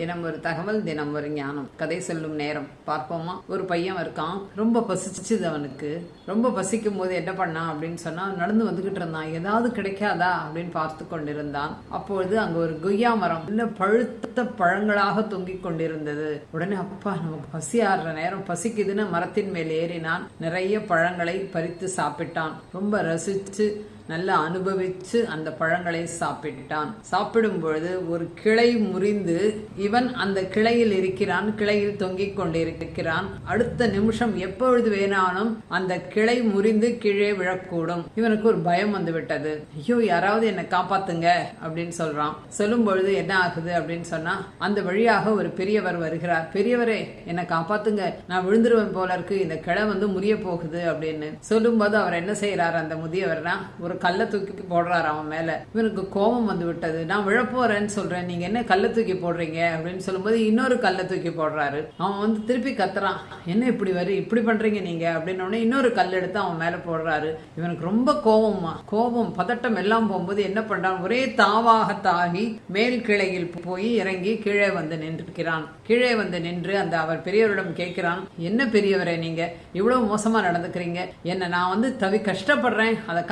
தினம் ஒரு தகவல் தினம் ஒரு ஞானம். கதை சொல்லும் நேரம். பார்ப்போமா? ஒரு பையன் இருக்கான். ரொம்ப பசிச்சுது அவனுக்கு. ரொம்ப பசிக்கும் போது என்ன பண்ணான் அப்படின்னு சொன்னா நடந்து வந்துகிட்டு இருந்தான். ஏதாவது கிடைக்காதா அப்படின்னு பார்த்து கொண்டிருந்தான். அப்பொழுது அங்க ஒரு கொய்யா மரம் இல்ல பழுத்த பழங்களாக தொங்கிக் கொண்டிருந்தது. உடனே அப்பா நமக்கு பசி ஆடுற நேரம். பசிக்குதுன்னு மரத்தின் மேல் ஏறினான். நிறைய பழங்களை பறித்து சாப்பிட்டான். ரொம்ப ரசிச்சு நல்லா அனுபவிச்சு அந்த பழங்களை சாப்பிட்டான் சாப்பிடும் பொழுது ஒரு கிளை முறிந்து இவன் அந்த கிளையில் இருக்கிறான் கிளையில் தொங்கிக் கொண்டிருக்கிறான். அடுத்த நிமிஷம் எப்பொழுது வேணாலும் அந்த கிளை முறிந்து கீழே விழக்கூடும். இவனுக்கு ஒரு பயம் வந்து விட்டது ஐயோ யாராவது என்னை காப்பாத்துங்க அப்படின்னு சொல்றான். சொல்லும் பொழுது என்ன ஆகுது அப்படின்னு சொன்னா அந்த வழியாக ஒரு பெரியவர் வருகிறார். பெரியவரே என்னை காப்பாத்துங்க. நான் விழுந்துருவேன் போல இருக்கு. இந்த கிளை வந்து முறிய போகுது அப்படின்னு. சொல்லும்போது அவர் என்ன செய்யறாரு அந்த முதியவர்னா ஒரு கல்லை தூக்கி போடுறாரு அவன் மேல. இவனுக்கு கோபம் வந்து விட்டது. நான் விழப்போறேன்னு சொல்றேன். நீங்க என்ன கல்லை தூக்கி போடுறீங்க? அப்படின்னு சொல்லும்போது இன்னொரு கல்லை தூக்கி போடுறாரு. அவன் வந்து திருப்பி கத்துறான். என்ன இப்படி வரு? இப்படி பண்றீங்க நீங்க? அப்படின்னு இன்னொரு கல் எடுத்து அவன் மேல போடுறாரு. இவனுக்கு ரொம்ப கோபமா கோபம் பதட்டம் எல்லாம் போகும்போது என்ன பண்றான்? ஒரே தாவாக தாகி மேல் கிளையில் போய் இறங்கி கீழே வந்து நின்றுக்கிறான் கீழே வந்து நின்று அந்த அவர் பெரியவரிடம் கேட்கிறான் என்ன பெரியவரே நீங்க? இவ்வளவு மோசமா நடந்துக்கிறீங்க. என்ன நான் வந்து தவி கஷ்டப்படுறேன். அதை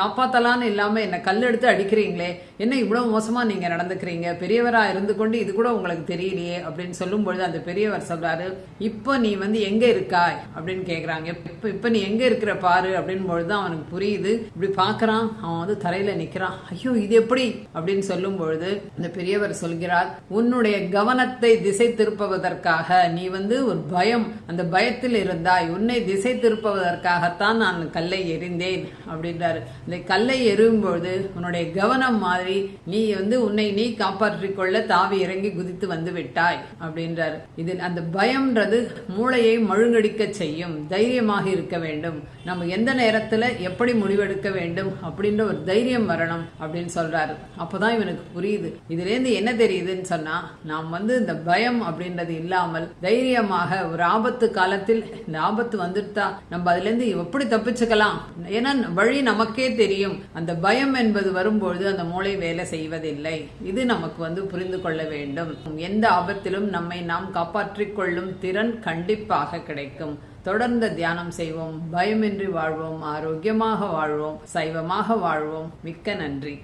காப்பாத்தலான்னு இல்லாம என்ன கல் எடுத்து அடிக்கிறீங்களே? என்ன இவ்வளவு மோசமா நீங்க நடந்துக்கிறீங்க? பெரியவரா இருந்து கொண்டு இது கூட உங்களுக்கு தெரியலையே அப்படின்னு சொல்லும் பொழுது அந்த பெரியவர் சொல்றாரு இப்போ நீ வந்து எங்க இருக்காய்? அப்படின்னு கேக்குறாங்க. இப்ப இப்ப நீ எங்க இருக்கிற பாரு? அப்படின்னு பொழுது அவனுக்கு புரியுது. இப்படி பாக்குறான் அவன் வந்து தரையில நிக்கிறான். ஐயோ இது எப்படி? அப்படின்னு சொல்லும் பொழுது அந்த பெரியவர் சொல்கிறார் உன்னுடைய கவனத்தை திசை திருப்புவதற்காக நீ வந்து ஒரு பயம் அந்த பயத்தில் இருந்தாய். உன்னை திசை திருப்புவதற்காகத்தான் நான் கல்லை எறிந்தேன். அப்படின்றாரு. இந்த கல்லை எறியும்பொழுது உன்னுடைய கவனம் மாதிரி நீ வந்து உன்னை நீ காப்பாற்றிக் கொள்ள தாவி இறங்கி குதித்து வந்து விட்டாய் அப்படின்றார். இது அந்த பயம்ன்றது மூளையை மழுங்கடிக்க செய்யும். தைரியமாக இருக்க வேண்டும். நம்ம எந்த நேரத்துல எப்படி முடிவெடுக்க வேண்டும் அப்படின்ற ஒரு தைரியம் வரணும் அப்படின்னு சொல்றாரு. அப்பதான் இவனுக்கு புரியுது. இதுல இருந்து என்ன தெரியுதுன்னு சொன்னா நாம் வந்து இந்த பயம் அப்படின்றது இல்லாமல் தைரியமாக ஒரு ஆபத்து காலத்தில் இந்த ஆபத்து வந்துட்டா நம்ம அதுல இருந்து எப்படி தப்பிச்சுக்கலாம்? ஏன்னா வழி நமக்கே தெரியும். அந்த பயம் என்பது வரும்பொழுது அந்த மூளை வேலை செய்வதில்லை. இது நமக்கு வந்து புரிந்து கொள்ள வேண்டும். எந்த ஆபத்திலும் நம்மை நாம் காப்பாற்றிக் கொள்ளும் திறன் கண்டிப்பாக கிடைக்கும். தொடர்ந்து தியானம் செய்வோம். பயமின்றி வாழ்வோம். ஆரோக்கியமாக வாழ்வோம். சைவமாக வாழ்வோம். மிக்க நன்றி.